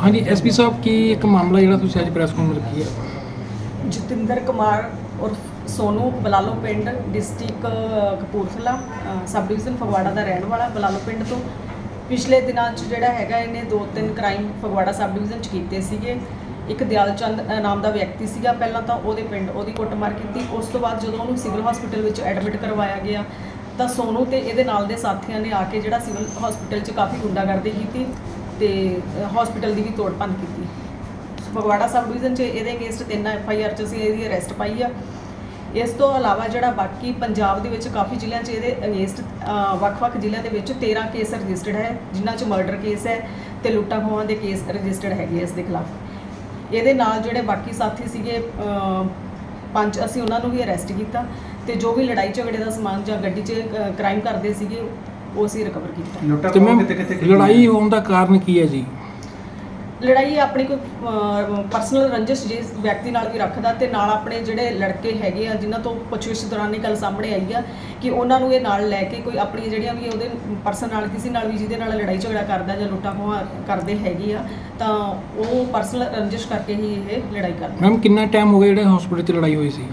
ਹਾਂਜੀ ਐਸਪੀ ਸਾਹਿਬ ਕੀ ਇੱਕ ਮਾਮਲਾ ਜਿਹੜਾ ਤੁਸੀਂ ਅੱਜ ਪ੍ਰੈਸ ਕਾਨਫਰੰਸ ਰੱਖੀ ਹੈ? ਜਤਿੰਦਰ ਕੁਮਾਰ ਔਰ ਸੋਨੂ ਬਲਾਲੋ ਪਿੰਡ ਡਿਸਟ੍ਰਿਕਟ ਕਪੂਰਥਲਾ ਅ, ਸਬ ਡਿਵੀਜ਼ਨ ਫਗਵਾੜਾ ਦਾ ਰਹਿਣ ਵਾਲਾ ਬਲਾਲੋ ਪਿੰਡ ਤੋਂ। ਪਿਛਲੇ ਦਿਨਾਂ 'ਚ ਜਿਹੜਾ ਹੈਗਾ ਇਹਨੇ ਦੋ ਤਿੰਨ ਕ੍ਰਾਈਮ ਫਗਵਾੜਾ ਸਬ ਡਿਵੀਜ਼ਨ 'ਚ ਕੀਤੇ ਸੀਗੇ। ਇੱਕ ਦਿਆਲਚੰਦ ਅ, ਨਾਮ ਦਾ ਵਿਅਕਤੀ ਸੀਗਾ। ਪਹਿਲਾਂ ਤਾਂ ਉਹਦੇ ਪਿੰਡ ਉਹਦੀ ਕੁੱਟਮਾਰ ਕੀਤੀ। ਉਸ ਤੋਂ ਬਾਅਦ ਜਦੋਂ ਉਹਨੂੰ ਸਿਵਲ ਹਸਪੀਟਲ ਵਿੱਚ ਐਡਮਿਟ ਕਰਵਾਇਆ ਗਿਆ ਤਾਂ ਸੋਨੂ ਤੇ ਇਹਦੇ ਨਾਲ ਦੇ ਸਾਥੀਆਂ ਨੇ ਆ ਕੇ ਜਿਹੜਾ ਸਿਵਲ ਹਸਪੀਟਲ 'ਚ ਕਾਫੀ ਗੁੰਡਾਗਰਦੀ ਕੀਤੀ। ਤੇ ਹਸਪੀਟਲ ਦੀ ਵੀ ਤੋੜ ਭੰਨ ਕੀਤੀ। ਫਗਵਾੜਾ ਸਬ ਡਿਵੀਜ਼ਨ 'ਚ ਇਹਦੇ ਅਗੇਂਸਟ ਤਿੰਨ ਐਫ ਆਈ ਆਰ 'ਚ ਅਸੀਂ ਇਹਦੀ ਅਰੈਸਟ ਪਾਈ ਆ। ਇਸ ਤੋਂ ਇਲਾਵਾ ਜਿਹੜਾ ਬਾਕੀ ਪੰਜਾਬ ਦੇ ਵਿੱਚ ਕਾਫੀ ਜ਼ਿਲ੍ਹਿਆਂ 'ਚ ਇਹਦੇ ਅਗੇਂਸਟ ਵੱਖ-ਵੱਖ ਜ਼ਿਲ੍ਹਿਆਂ ਦੇ ਵਿੱਚ 13 ਕੇਸ ਰਜਿਸਟਰਡ ਹੈ, ਜਿਨ੍ਹਾਂ 'ਚ ਮਰਡਰ ਕੇਸ ਹੈ ਤੇ ਲੁੱਟਾਂ ਖੋਹਾਂ ਦੇ ਕੇਸ ਰਜਿਸਟਰਡ ਹੈਗੇ ਇਸ ਦੇ ਖਿਲਾਫ। ਇਹਦੇ ਨਾਲ ਜਿਹੜੇ ਬਾਕੀ ਸਾਥੀ ਸੀਗੇ ਪੰਜ, ਅਸੀਂ ਉਹਨਾਂ ਨੂੰ ਵੀ ਅਰੈਸਟ ਕੀਤਾ ਤੇ ਜੋ ਵੀ ਲੜਾਈ ਝਗੜੇ ਦਾ ਸਮਾਨ ਜਾਂ ਗੱਡੀ 'ਚ ਕ੍ਰਾਈਮ ਕਰਦੇ ਸੀਗੇ ਉਹ ਅਸੀਂ ਰਿਕਵਰ ਕੀਤਾ। ਲੁੱਟਾ ਤੇ ਖੋਹ ਮੈਮ ਕਿਤੇ ਕਿਤੇ ਲੜਾਈ ਹੋਣ ਦਾ ਕਾਰਨ ਕੀ ਹੈ ਜੀ? ਲੜਾਈ ਆਪਣੀ ਕੋਈ ਪਰਸਨਲ ਰੰਜਿਸ਼ ਜਿਸ ਵਿਅਕਤੀ ਨਾਲ ਵੀ ਰੱਖਦਾ ਤੇ ਨਾਲ ਆਪਣੇ ਜਿਹੜੇ ਲੜਕੇ ਹੈਗੇ ਆ ਜਿਨ੍ਹਾਂ ਤੋਂ ਪੁੱਛਗਿੱਛ ਦੌਰਾਨ ਇਹ ਗੱਲ ਸਾਹਮਣੇ ਆਈ ਆ ਕਿ ਉਹਨਾਂ ਨੂੰ ਇਹ ਨਾਲ ਲੈ ਕੇ ਕੋਈ ਆਪਣੀ ਜਿਹੜੀਆਂ ਵੀ ਉਹਦੇ ਪਰਸਨ ਨਾਲ ਕਿਸੇ ਨਾਲ ਵੀ ਜਿਹਦੇ ਨਾਲ ਲੜਾਈ ਝਗੜਾ ਕਰਦਾ ਜਾਂ ਲੁੱਟਾਂ ਖੋਹਾਂ ਕਰਦੇ ਹੈਗੇ ਆ ਤਾਂ ਉਹ ਪਰਸਨਲ ਰੰਜਿਸ਼ ਕਰਕੇ ਹੀ ਇਹ ਲੜਾਈ ਕਰਦੇ ਮੈਮ ਕਿੰਨਾ ਟਾਈਮ ਹੋ ਗਿਆ ਜਿਹੜੇ ਹਸਪੀਟਲ 'ਚ ਲੜਾਈ ਹੋਈ ਸੀ?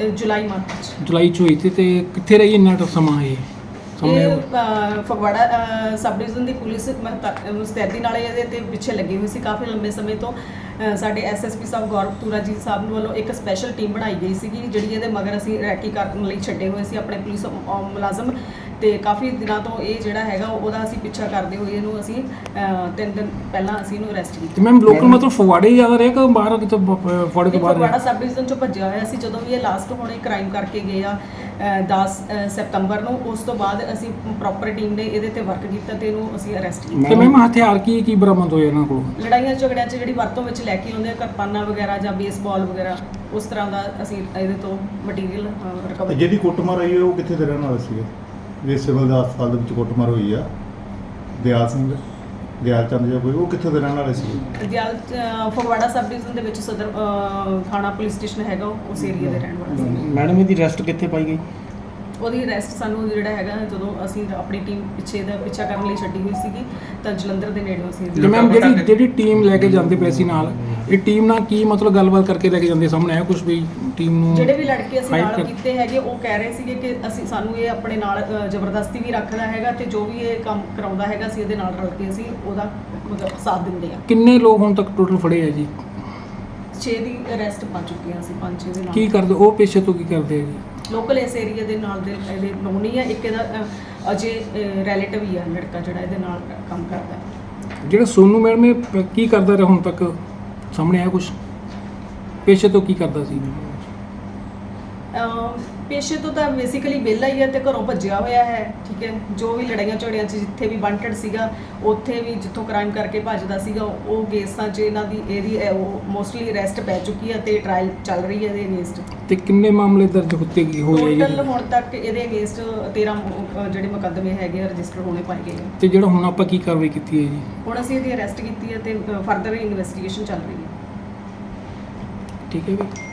ਇਹ ਜੁਲਾਈ ਚ ਜੁਲਾਈ 'ਚ ਹੋਈ ਸੀ ਤੇ ਕਿੱਥੇ ਰਹੀ ਇੰਨਾ ਟ- ਸਮਾਂ ਇਹ? ਸਾਹਮਣੇ ਇਹ ਅ, ਫਗਵਾੜਾ ਅ, ਸਬ ਡਿਵੀਜ਼ਨ ਦੀ ਪੁਲਿਸ ਮਹਤਾ- ਮੁਸਤੈਦੀ ਨਾਲ ਇਹਦੇ ਤੇ ਪਿੱਛੇ ਲੱਗੀ ਹੋਈ ਸੀ। ਕਾਫੀ ਲੰਬੇ ਸਮੇਂ ਤੋਂ ਅ, ਸਾਡੇ ਐਸਐਸਪੀ ਸਾਹਿਬ ਗੌਰਵ ਤੂਰਾ ਜੀ ਸਾਹਿਬ ਨੂੰ ਵੱਲੋਂ ਇੱਕ ਸਪੈਸ਼ਲ ਟੀਮ ਬਣਾਈ ਗਈ ਸੀਗੀ ਜਿਹੜੀ ਇਹਦੇ ਮਗਰ ਅਸੀਂ ਰੈਕੀ ਕਰਨ ਲਈ ਛੱਡੇ ਹੋਏ ਸੀ। ਆਪਣੇ ਪੁਲਿਸ ਅ, ਮੁਲਾਜ਼ਮ ਤੇ ਕਾਫੀ ਦਿਨਾਂ ਤੋਂ ਇਹ ਜਿਹੜਾ ਹੈਗਾ ਉਹਦਾ ਅਸੀਂ ਪਿੱਛਾ ਕਰਦੇ ਹੋਏ ਇਹਨੂੰ ਅਸੀਂ ਤਿੰਨ ਦਿਨ ਪਹਿਲਾਂ ਅਸੀਂ ਇਹਨੂੰ ਅਰੈਸਟ ਕੀਤਾ। ਤੇ ਮੈਮ ਲੋਕਲ ਮਤਲਬ ਫਗਵਾੜੇ ਹੀ ਜ਼ਿਆਦਾ ਰਿਹਾ ਕਿ ਬਾਹਰ ਕਿਤੇ ਫਗਵਾੜੇ ਤੋਂ ਬਾਹਰ ਫਗਵਾੜਾ ਰਿਹਾ? ਸਬ ਡਿਵੀਜ਼ਨ ਚੋਂ ਭੱਜਿਆ ਹੋਇਆ ਸੀ ਜਦੋਂ ਵੀ ਇਹ ਲਾਸਟ ਹੁਣੇ ਕ੍ਰਾਈਮ ਕਰਕੇ ਗਏ ਆ ਅ, 10 ਅ, ਸਤੰਬਰ ਨੂੰ ਉਸ ਤੋਂ ਬਾਅਦ ਅਸੀਂ ਪ੍ਰੋਪਰ ਟੀਮ ਨੇ ਇਹਦੇ ਤੇ ਵਰਕ ਕੀਤਾ ਤੇ ਇਹਨੂੰ ਅਸੀਂ ਅਰੈਸਟ ਕੀਤਾ। ਤੇ ਮੈਮ ਹਥਿਆਰ ਕੀ ਕੀ ਬਰਾਮਦ ਹੋਏ ਇਹਨਾਂ ਕੋਲ? ਲੜਾਈਆਂ ਝਗੜਿਆਂ 'ਚ ਜਿਹੜੀ ਵਰਤੋਂ ਵਿੱਚ ਲੈ ਕੇ ਆਉਂਦੇ ਆ ਕਿਰਪਾਨਾਂ ਵਗੈਰਾ ਜਾਂ ਬੇਸਬਾਲ ਵਗੈਰਾ ਉਸ ਤਰ੍ਹਾਂ ਦਾ ਅਸੀਂ ਇਹਦੇ ਤੋਂ ਮਟੀਰੀਅਲ ਤੇ ਰਿਕਵਰ ਜਿਹਦੀ ਕੁੱਟਮਾਰ ਹੈ ਉਹ ਕਿੱਥੇ ਦੇ ਰਹਿਣ ਵਾਲੇ ਸੀਗੇ? ਜੇ ਸਿਵਲ ਦਾ ਹਸਪਤਾਲ ਦੇ ਵਿੱਚ ਕੁੱਟਮਾਰ ਹੋਈ ਆ। ਦਿਆਲ ਸਿੰਘ ਦਿਆਲ ਚੰਦ ਜਾਂ ਕੋਈ ਉਹ ਕਿੱਥੇ ਦੇ ਰਹਿਣ ਵਾਲੇ ਸੀਗੇ ਦਿਆਲ ਫਗਵਾੜਾ ਸਬ ਡਿਵੀਜ਼ਨ ਦੇ ਵਿੱਚ ਸਦਰ ਥਾਣਾ ਪੁਲਿਸ ਸਟੇਸ਼ਨ ਹੈਗਾ ਉਹ ਉਸ ਏਰੀਆ ਦੇ ਰਹਿਣ ਵਾਲਾ ਸੀ। ਮੈਡਮ ਇਹਦੀ ਰੈਸਟ ਕਿੱਥੇ ਪਾਈ ਗਈ? ਉਹਦੀ ਅਰੈਸਟ ਸਾਨੂੰ ਜਿਹੜਾ ਹੈਗਾ ਜਦੋਂ ਅਸੀਂ ਆਪਣੀ ਟੀਮ ਪਿੱਛੇ ਦਾ ਪਿੱਛਾ ਕਰਨ ਲਈ ਛੱਡੀ ਹੋਈ ਸੀਗੀ ਤਾਂ ਜਲੰਧਰ ਦੇ ਨੇੜੇ ਅਸੀਂ ਤੇ ਮੈਮ ਜਿਹੜੀ ਜਿਹੜੀ ਟੀਮ ਲੈ ਕੇ ਜਾਂਦੇ ਪਏ ਸੀ ਨਾਲ ਇਹ ਟੀਮ ਨਾਲ ਕੀ ਮਤਲਬ ਗੱਲਬਾਤ ਕਰਕੇ ਲੈ ਕੇ ਜਾਂਦੇ ਸਾਹਮਣੇ? ਆਇਆ ਕੁਝ ਵੀ ਟੀਮ ਨੂੰ ਜਿਹੜੇ ਵੀ ਲੜਕੇ ਅਸੀਂ ਨਾਲ ਕੀਤੇ ਹੈਗੇ ਉਹ ਕਹਿ ਰਹੇ ਸੀਗੇ ਕਿ ਅਸੀਂ ਸਾਨੂੰ ਇਹ ਆਪਣੇ ਨਾਲ ਜ਼ਬਰਦਸਤੀ ਵੀ ਰੱਖਦਾ ਹੈਗਾ ਤੇ ਜੋ ਵੀ ਇਹ ਕੰਮ ਕਰਾਉਂਦਾ ਹੈਗਾ ਅਸੀਂ ਇਹਦੇ ਨਾਲ ਰਲ ਕੇ ਅਸੀਂ ਉਹਦਾ ਮਤਲਬ ਸਾਥ ਦਿੰਦੇ ਆ ਕਿੰਨੇ ਲੋਕ ਹੁਣ ਤੱਕ ਟੋਟਲ ਫੜੇ ਆ ਜੀ? 6 ਦੀ ਅਰੈਸਟ ਪਾ ਚੁੱਕੇ ਹਾਂ ਅਸੀਂ 5-6 ਦੇ ਕੀ ਨਾਲ ਕਰਦੇ? ਉਹ ਪੇਸ਼ੇ ਤੋਂ ਕੀ ਕਰਦੇ ਆ ਜੀ? ਲੋਕਲ ਇਸ ਏਰੀਆ ਦੇ ਨਾਲ ਦੇ ਇਹਦੇ ਨੋਨੀ ਆ, ਇੱਕ ਇਹਦਾ ਅਜੇ ਰਿਲੇਟਿਵ ਹੀ ਆ ਲੜਕਾ ਜਿਹੜਾ ਇਹਦੇ ਨਾਲ ਕੰਮ ਕਰਦਾ। ਜਿਹੜਾ ਸੋਨੂ ਮੈਡਮ ਇਹ ਕੀ ਕਰਦਾ ਰਿਹਾ ਹੁਣ ਤੱਕ? ਸਾਹਮਣੇ ਆਇਆ ਕੁਝ ਪੇਸ਼ੇ ਤੋਂ ਕੀ ਕਰਦਾ ਸੀ? ਅਮ ਪੇਸ਼ੇ ਤੋਂ ਤਾਂ ਬੇਸਿਕਲੀ ਵਿਹਲਾ ਹੀ ਹੈ ਤੇ ਘਰੋਂ ਭੱਜਿਆ ਹੋਇਆ ਹੈ ਠੀਕ ਹੈ? ਜੋ ਵੀ ਲੜਾਈਆਂ ਝਗੜਿਆਂ 'ਚ ਜਿੱਥੇ ਵੀ ਵਾਂਟਡ ਸੀਗਾ ਉੱਥੇ ਵੀ ਜਿੱਥੋਂ ਕ੍ਰਾਈਮ ਕਰਕੇ ਭੱਜਦਾ ਸੀਗਾ ਉਹ ਕੇਸਾਂ 'ਚ ਇਹਨਾਂ ਦੀ ਇਹਦੀ ਇਹ ਉਹ ਮੋਸਟਲੀ ਅਰੈਸਟ ਪੈ ਚੁੱਕੀ ਹੈ ਤੇ ਟ੍ਰਾਇਲ ਚੱਲ ਰਹੀ ਹੈ ਇਹਦੇ ਅਗੇਂਸਟ ਤੇ ਕਿੰਨੇ ਮਾਮਲੇ ਦਰਜ ਹੁੰਦੇ ਕੀ ਹੋਏ ਆ ਟੋਟਲ ਜੀ ਹੁਣ ਤੱਕ ਇਹਦੇ ਅਗੇਂਸਟ 13 ਮੁ- ਅ, ਜਿਹੜੇ ਮੁਕੱਦਮੇ ਹੈਗੇ ਰਜਿਸਟਰ ਹੋਣੇ ਪਾਏ ਗਏ ਆ। ਤੇ ਜਿਹੜਾ ਹੁਣ ਆਪਾਂ ਕੀ ਕਾਰਵਾਈ ਕੀਤੀ ਹੈ ਜੀ? ਹੁਣ ਅਸੀਂ ਇਹਦੀ ਅਰੈਸਟ ਕੀਤੀ ਹੈ ਤੇ ਫਰਦਰ ਇਨਵੈਸਟੀਗੇਸ਼ਨ ਚੱਲ ਰਹੀ ਹੈ ਠੀਕ ਹੈ ਜੀ।